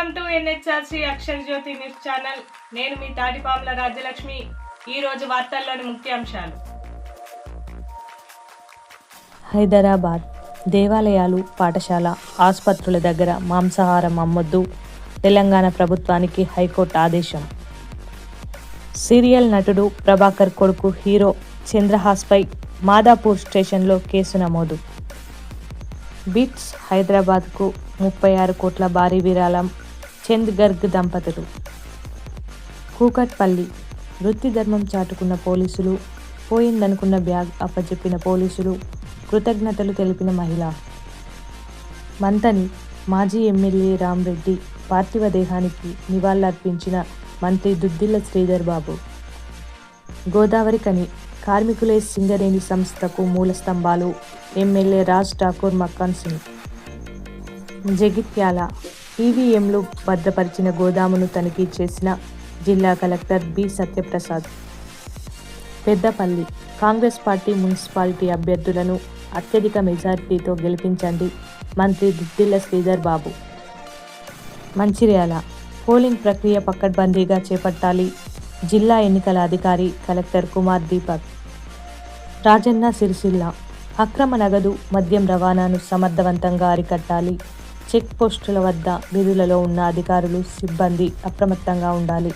Welcome to NHR Shri Akshar Jyoti news channel. నేను మీ తాటిపాముల రాజ్యలక్ష్మి. ఈ రోజు వార్తల్లోని ముఖ్యాంశాలు. హైదరాబాద్ దేవాలయాలు పాఠశాల ఆసుపత్రుల దగ్గర మాంసాహారం అమ్మొద్దు. తెలంగాణ ప్రభుత్వానికి హైకోర్టు ఆదేశం. సీరియల్ నటుడు ప్రభాకర్ కొడుకు హీరో చంద్రహాస్పై మాదాపూర్ స్టేషన్లో కేసు నమోదు. బీట్స్ హైదరాబాద్కు ముప్పై ఆరు కోట్ల భారీ విరాళం. చంద్ గర్గ్ దంపతులు. కూకట్పల్లి. వృత్తి ధర్మం చాటుకున్న పోలీసులు పోయిందనుకున్న బ్యాగ్ అప్పచెప్పిన పోలీసులు కృతజ్ఞతలు తెలిపిన మహిళ. మంతని మాజీ ఎమ్మెల్యే రామ్రెడ్డి పార్థివ దేహానికి నివాళులర్పించిన మంత్రి దుద్దిల్ల శ్రీధర్ బాబు. గోదావరి కని కార్మికులే సింగరేణి సంస్థకు మూల స్తంభాలు ఎమ్మెల్యే రాజ్ ఠాకూర్ మక్కాన్ సింగ్. జగిత్యాల. ఈవీఎంలు భద్రపరిచిన గోదామును తనిఖీ చేసిన జిల్లా collector B Satyaprasad. Peddapalli Congress party municipality అభ్యర్థులను అత్యధిక మెజారిటీతో గెలిపించండి మంత్రి దిద్దిల్ల శ్రీధర్ బాబు. మంచిర్యాల పోలింగ్ ప్రక్రియ పక్కడ్బందీగా చేపట్టాలి జిల్లా ఎన్నికల అధికారి కలెక్టర్ కుమార్ దీపక్. రాజన్న సిరిసిల్ల అక్రమ నగదు మద్యం రవాణాను సమర్థవంతంగా అరికట్టాలి. చెక్ పోస్టుల వద్ద వీధులలో ఉన్న అధికారులు సిబ్బంది అప్రమత్తంగా ఉండాలి.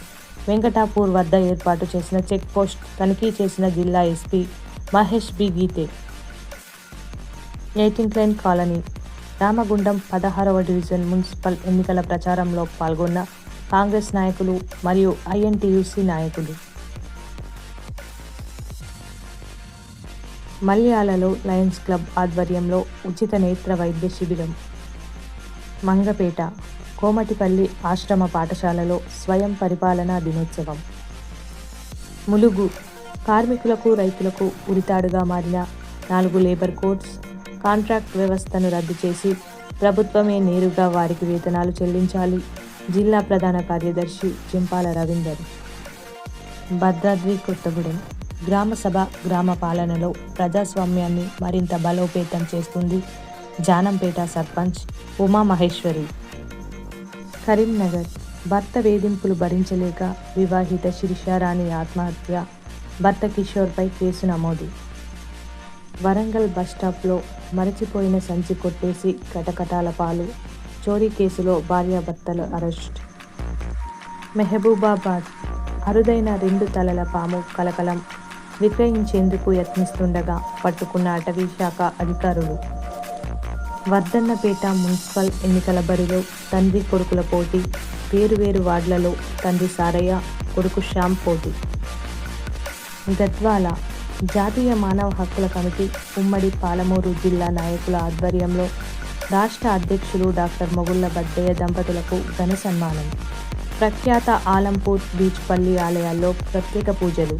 వెంకటాపూర్ వద్ద ఏర్పాటు చేసిన చెక్ పోస్ట్ తనిఖీ చేసిన జిల్లా SP Mahesh B. Geete. Eighteen line colony. Ramagundam పదహారవ డివిజన్ మున్సిపల్ ఎన్నికల ప్రచారంలో పాల్గొన్న కాంగ్రెస్ నాయకులు మరియు ఐఎన్టీయూసీ నాయకులు. మల్యాలలో లయన్స్ క్లబ్ ఆధ్వర్యంలో ఉచిత నేత్ర వైద్య శిబిరం. మంగపేట కోమటిపల్లి ఆశ్రమ పాఠశాలలో స్వయం పరిపాలనా దినోత్సవం. ములుగు కార్మికులకు రైతులకు ఉరితాడుగా మారిన నాలుగు లేబర్ కోడ్స్ కాంట్రాక్ట్ వ్యవస్థను రద్దు చేసి ప్రభుత్వమే నేరుగా వారికి వేతనాలు చెల్లించాలి. జిల్లా ప్రధాన కార్యదర్శి చింపాల రవీందర్. భద్రాద్రి కొత్తగూడెం గ్రామ సభ గ్రామ పాలనలో ప్రజాస్వామ్యాన్ని మరింత బలోపేతం చేస్తుంది. జానంపేట సర్పంచ్ ఉమా మహేశ్వరి కరీంనగర్ భర్త వేధింపులు భరించలేక వివాహిత శిరిషారాణి ఆత్మహత్య భర్త కిషోర్పై కేసు నమోదు. వరంగల్ బస్టాప్లో మరచిపోయిన సంచి కొట్టేసి కటకటాల పాలు చోరీ కేసులో భార్యాభర్తలు అరెస్ట్. మెహబూబాబాద్ అరుదైన రెండు తలల పాము కలకలం విక్రయించేందుకు యత్నిస్తుండగా పట్టుకున్న అటవీ శాఖ అధికారులు. వర్ధన్నపేట మున్సిపల్ ఎన్నికల బరిలో తండ్రి కొడుకుల పోటీ వేరువేరు వార్డులలో తండ్రి సారయ్య కొడుకు శ్యామ్ పోటీ. గద్వాల జాతీయ మానవ హక్కుల కమిటీ ఉమ్మడి పాలమూరు జిల్లా నాయకుల ఆధ్వర్యంలో రాష్ట్ర అధ్యక్షులు డాక్టర్ మొగుళ్ళ బద్దయ్య దంపతులకు ఘన సన్మానం. ప్రఖ్యాత ఆలంపూర్ బీచ్పల్లి ఆలయాల్లో ప్రత్యేక పూజలు.